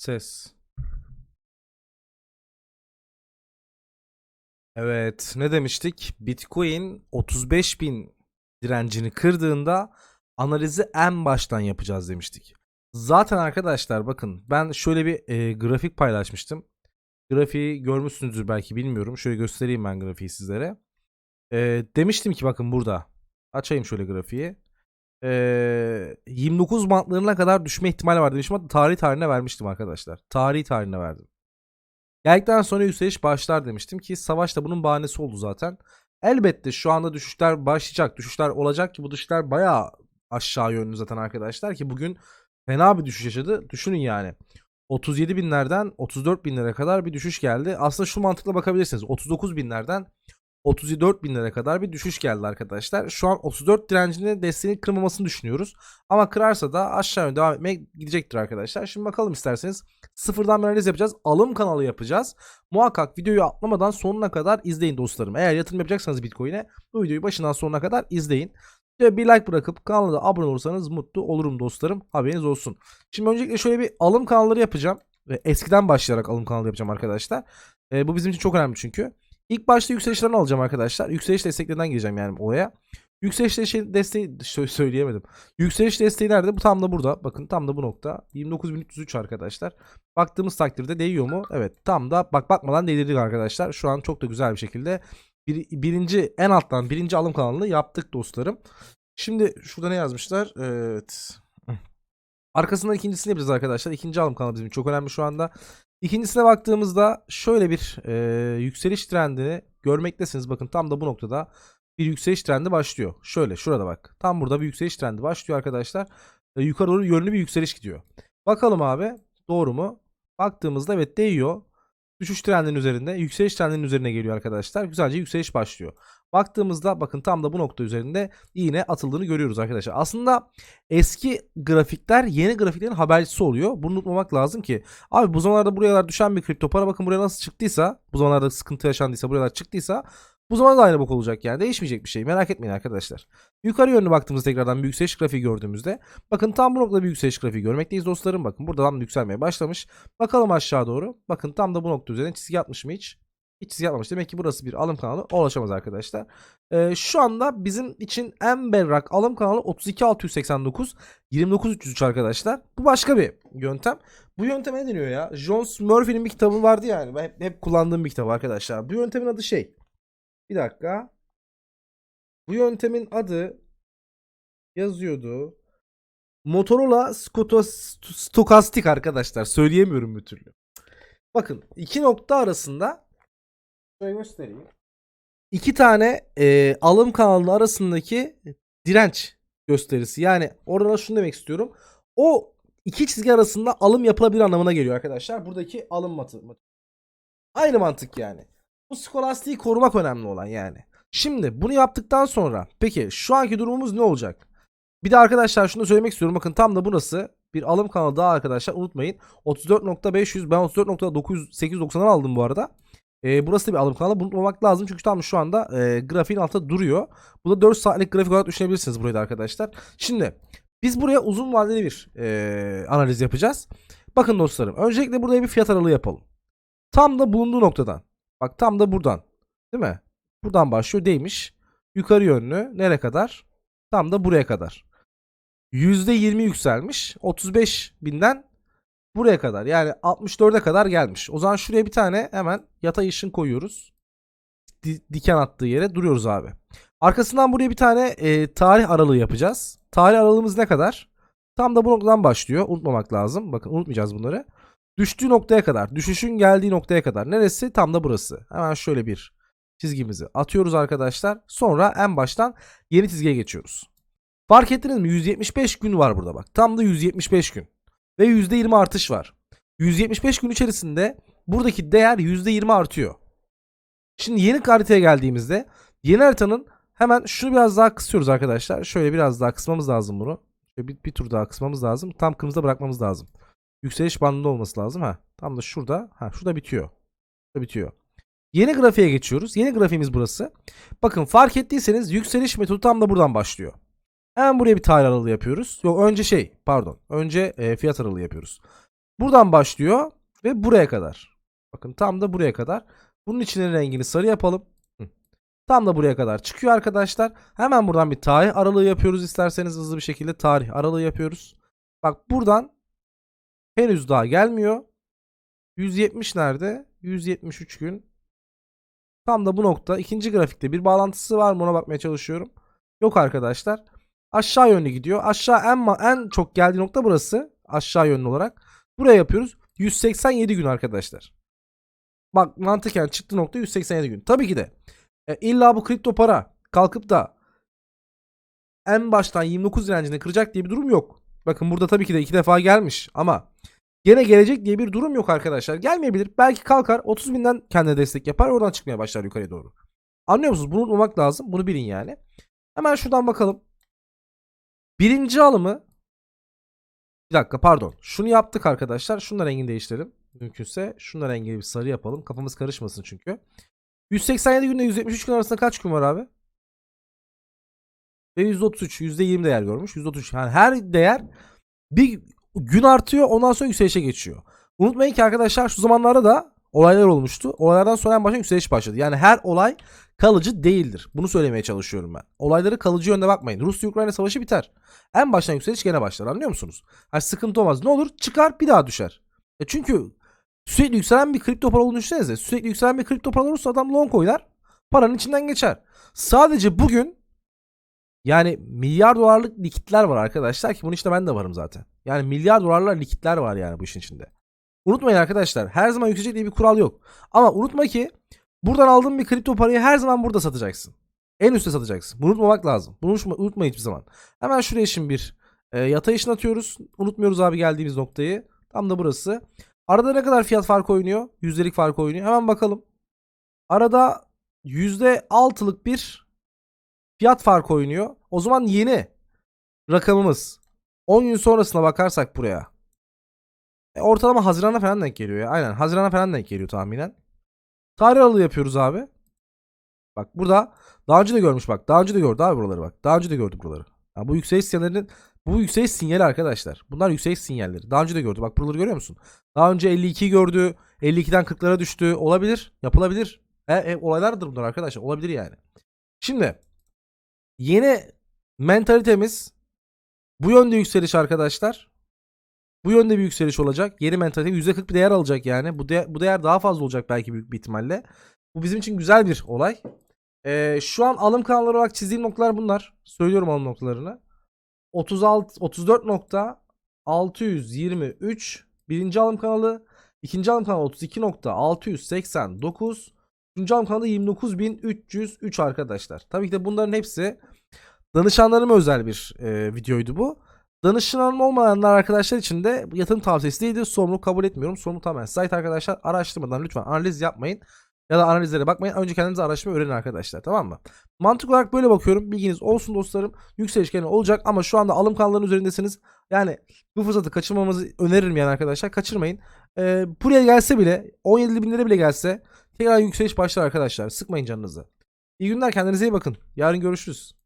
Ses. Evet, ne demiştik? Bitcoin 35 bin direncini kırdığında analizi en baştan yapacağız demiştik. Zaten arkadaşlar bakın ben şöyle bir e, grafik paylaşmıştım. Grafiği görmüşsünüzdür belki bilmiyorum. Şöyle göstereyim ben grafiği sizlere. E, demiştim ki bakın burada. Açayım şöyle grafiği. E, 29 bantlarına kadar düşme ihtimali var demiştim. Hatta tarih tarihine vermiştim arkadaşlar. Tarih tarihine verdim. Geldikten sonra yükseliş başlar demiştim ki savaş da bunun bahanesi oldu zaten. Elbette şu anda düşüşler başlayacak. Düşüşler olacak ki bu düşüşler bayağı aşağı yönlü zaten arkadaşlar ki bugün fena bir düşüş yaşadı. Düşünün yani. 37 binlerden 34 binlere kadar bir düşüş geldi. Aslında şu mantıkla bakabilirsiniz. 39 binlerden 34 binlere kadar bir düşüş geldi arkadaşlar. Şu an 34 direncini desteğini kırmamasını düşünüyoruz. Ama kırarsa da aşağı yönde devam etmeye gidecektir arkadaşlar. Şimdi bakalım isterseniz. Sıfırdan bir analiz yapacağız. Alım kanalı yapacağız. Muhakkak videoyu atlamadan sonuna kadar izleyin dostlarım. Eğer yatırım yapacaksanız Bitcoin'e bu videoyu başından sonuna kadar izleyin. Ve bir like bırakıp kanala da abone olursanız mutlu olurum dostlarım. Haberiniz olsun. Şimdi öncelikle şöyle bir alım kanalları yapacağım. Ve eskiden başlayarak alım kanalı yapacağım arkadaşlar. E, bu bizim için çok önemli çünkü. İlk başta yükselişlerini alacağım arkadaşlar. Yükseliş desteklerinden gireceğim yani olaya. Yükseliş desteği, desteği sö- söyleyemedim. Yükseliş desteği nerede? Bu tam da burada. Bakın tam da bu nokta. 29.303 arkadaşlar. Baktığımız takdirde değiyor mu? Evet. Tam da bak bakmadan değdirdik arkadaşlar. Şu an çok da güzel bir şekilde bir, birinci en alttan birinci alım kanalını yaptık dostlarım. Şimdi şurada ne yazmışlar? Evet. Arkasından ikincisini yapacağız arkadaşlar. İkinci alım kanalı bizim çok önemli şu anda. İkincisine baktığımızda şöyle bir e, yükseliş trendini görmektesiniz. Bakın tam da bu noktada bir yükseliş trendi başlıyor. Şöyle şurada bak. Tam burada bir yükseliş trendi başlıyor arkadaşlar. E, yukarı doğru yönlü bir yükseliş gidiyor. Bakalım abi doğru mu? Baktığımızda evet değiyor. Düşüş trendinin üzerinde, yükseliş trendinin üzerine geliyor arkadaşlar. Güzelce yükseliş başlıyor. Baktığımızda bakın tam da bu nokta üzerinde iğne atıldığını görüyoruz arkadaşlar. Aslında eski grafikler yeni grafiklerin habercisi oluyor. Bunu unutmamak lazım ki. Abi bu zamanlarda buralar düşen bir kripto para bakın buraya nasıl çıktıysa, bu zamanlarda sıkıntı yaşandıysa, buralar çıktıysa bu zaman da aynı bok olacak yani. Değişmeyecek bir şey. Merak etmeyin arkadaşlar. Yukarı yönlü baktığımızda tekrardan bir yükseliş grafiği gördüğümüzde bakın tam bu noktada bir yükseliş grafiği görmekteyiz dostlarım. Bakın burada tam yükselmeye başlamış. Bakalım aşağı doğru. Bakın tam da bu nokta üzerine çizgi atmış mı hiç? Hiç çizgi atmamış. Demek ki burası bir alım kanalı. Ulaşamaz arkadaşlar. Ee, şu anda bizim için en berrak alım kanalı 32689 29303 arkadaşlar. Bu başka bir yöntem. Bu yöntem ne deniyor ya? Jones Murphy'nin bir kitabı vardı yani. Ben hep, hep kullandığım bir kitap arkadaşlar. Bu yöntemin adı şey. Bir dakika. Bu yöntemin adı yazıyordu. Motorola Stokastik arkadaşlar. Söyleyemiyorum bir türlü. Bakın iki nokta arasında şöyle göstereyim. İki tane e, alım kanalının arasındaki direnç gösterisi. Yani orada şunu demek istiyorum. O iki çizgi arasında alım yapılabilir anlamına geliyor arkadaşlar. Buradaki alım matı. Aynı mantık yani. Bu skolastiği korumak önemli olan yani. Şimdi bunu yaptıktan sonra peki şu anki durumumuz ne olacak? Bir de arkadaşlar şunu söylemek istiyorum. Bakın tam da burası bir alım kanalı daha arkadaşlar unutmayın. 34.500 ben 34.890'dan aldım bu arada. Ee, burası da bir alım kanalı. Bunu unutmamak lazım çünkü tam şu anda e, grafiğin altında duruyor. Bu da 4 saatlik grafik olarak düşünebilirsiniz burayı da arkadaşlar. Şimdi biz buraya uzun vadeli bir e, analiz yapacağız. Bakın dostlarım öncelikle buraya bir fiyat aralığı yapalım. Tam da bulunduğu noktadan. Bak tam da buradan. Değil mi? Buradan başlıyor değmiş. Yukarı yönlü. Nereye kadar? Tam da buraya kadar. %20 yükselmiş. 35 binden buraya kadar. Yani 64'e kadar gelmiş. O zaman şuraya bir tane hemen yatay ışın koyuyoruz. Di- diken attığı yere duruyoruz abi. Arkasından buraya bir tane e, tarih aralığı yapacağız. Tarih aralığımız ne kadar? Tam da bu noktadan başlıyor. Unutmamak lazım. Bakın unutmayacağız bunları. Düştüğü noktaya kadar. Düşüşün geldiği noktaya kadar. Neresi? Tam da burası. Hemen şöyle bir çizgimizi atıyoruz arkadaşlar. Sonra en baştan yeni çizgiye geçiyoruz. Fark ettiniz mi? 175 gün var burada bak. Tam da 175 gün. Ve %20 artış var. 175 gün içerisinde buradaki değer %20 artıyor. Şimdi yeni haritaya geldiğimizde yeni haritanın hemen şunu biraz daha kısıyoruz arkadaşlar. Şöyle biraz daha kısmamız lazım bunu. Bir, bir tur daha kısmamız lazım. Tam kırmızıda bırakmamız lazım. Yükseliş bandında olması lazım ha. Tam da şurada. Ha şurada bitiyor. Şurada bitiyor. Yeni grafiğe geçiyoruz. Yeni grafiğimiz burası. Bakın fark ettiyseniz yükseliş metodu tam da buradan başlıyor. Hemen buraya bir tarih aralığı yapıyoruz. Yok önce şey pardon. Önce e, fiyat aralığı yapıyoruz. Buradan başlıyor ve buraya kadar. Bakın tam da buraya kadar. Bunun içinin rengini sarı yapalım. Tam da buraya kadar çıkıyor arkadaşlar. Hemen buradan bir tarih aralığı yapıyoruz isterseniz hızlı bir şekilde tarih aralığı yapıyoruz. Bak buradan henüz daha gelmiyor. 170 nerede? 173 gün. Tam da bu nokta. ikinci grafikte bir bağlantısı var mı ona bakmaya çalışıyorum. Yok arkadaşlar. Aşağı yönlü gidiyor. Aşağı en en çok geldiği nokta burası. Aşağı yönlü olarak. Buraya yapıyoruz. 187 gün arkadaşlar. Bak mantıken çıktı nokta 187 gün. Tabii ki de e, illa bu kripto para kalkıp da en baştan 29 direncini kıracak diye bir durum yok. Bakın burada tabii ki de iki defa gelmiş ama gene gelecek diye bir durum yok arkadaşlar. Gelmeyebilir. Belki kalkar 30 binden kendine destek yapar oradan çıkmaya başlar yukarıya doğru. Anlıyor musunuz? Bunu unutmamak lazım. Bunu bilin yani. Hemen şuradan bakalım. Birinci alımı bir dakika pardon. Şunu yaptık arkadaşlar. Şunun rengini değiştirelim. Mümkünse şunun rengini bir sarı yapalım. Kafamız karışmasın çünkü. 187 günde 173 gün arasında kaç gün var abi? Ve 133. %20 değer görmüş. 133. Yani her değer bir gün artıyor ondan sonra yükselişe geçiyor. Unutmayın ki arkadaşlar şu zamanlarda da olaylar olmuştu. Olaylardan sonra en başta yükseliş başladı. Yani her olay kalıcı değildir. Bunu söylemeye çalışıyorum ben. Olayları kalıcı yönde bakmayın. Rusya-Ukrayna savaşı biter. En baştan yükseliş gene başlar anlıyor musunuz? Ha, sıkıntı olmaz. Ne olur? Çıkar bir daha düşer. E çünkü sürekli yükselen bir kripto para olduğunu düşünsenize. Sürekli yükselen bir kripto para olursa adam long oynar. Paranın içinden geçer. Sadece bugün yani milyar dolarlık likitler var arkadaşlar ki bunun işte ben de varım zaten. Yani milyar dolarlar likitler var yani bu işin içinde. Unutmayın arkadaşlar her zaman yükselecek diye bir kural yok. Ama unutma ki buradan aldığın bir kripto parayı her zaman burada satacaksın. En üstte satacaksın. Bunu unutmamak lazım. Bunu unutma, unutma hiçbir zaman. Hemen şuraya şimdi bir e, yatay işin atıyoruz. Unutmuyoruz abi geldiğimiz noktayı. Tam da burası. Arada ne kadar fiyat farkı oynuyor? Yüzdelik farkı oynuyor. Hemen bakalım. Arada %6'lık bir fiyat farkı oynuyor. O zaman yeni rakamımız 10 gün sonrasına bakarsak buraya. E, ortalama Haziran'a falan denk geliyor ya. Aynen Haziran'a falan denk geliyor tahminen. Tarih aralığı yapıyoruz abi. Bak burada daha önce de görmüş bak. Daha önce de gördü abi buraları bak. Daha önce de gördü buraları. Ya bu yükseliş sinyallerinin bu yükseliş sinyali arkadaşlar. Bunlar yükseliş sinyalleri. Daha önce de gördü. Bak buraları görüyor musun? Daha önce 52 gördü. 52'den 40'lara düştü. Olabilir. Yapılabilir. E, e, olaylardır bunlar arkadaşlar. Olabilir yani. Şimdi yeni mentalitemiz bu yönde yükseliş arkadaşlar. Bu yönde bir yükseliş olacak. Yeni mentalite %40 bir değer alacak yani. Bu, değer, bu değer daha fazla olacak belki büyük bir ihtimalle. Bu bizim için güzel bir olay. Ee, şu an alım kanalları olarak çizdiğim noktalar bunlar. Söylüyorum alım noktalarını. 36 34.623 birinci alım kanalı. ikinci alım kanalı 32.689. Üçüncü alım kanalı 29.303 arkadaşlar. Tabii ki de bunların hepsi danışanlarıma özel bir e, videoydu bu. Danışanım olmayanlar arkadaşlar için de yatırım tavsiyesi değildir. Sorumluluk kabul etmiyorum. Sorumluluk tamamen site arkadaşlar. Araştırmadan lütfen analiz yapmayın. Ya da analizlere bakmayın. Önce kendinize araştırma öğrenin arkadaşlar. Tamam mı? Mantık olarak böyle bakıyorum. Bilginiz olsun dostlarım. Yükseliş gene olacak ama şu anda alım kanallarının üzerindesiniz. Yani bu fırsatı kaçırmamanızı öneririm yani arkadaşlar. Kaçırmayın. Ee, buraya gelse bile 17 bin lira bile gelse tekrar yükseliş başlar arkadaşlar. Sıkmayın canınızı. İyi günler kendinize iyi bakın. Yarın görüşürüz.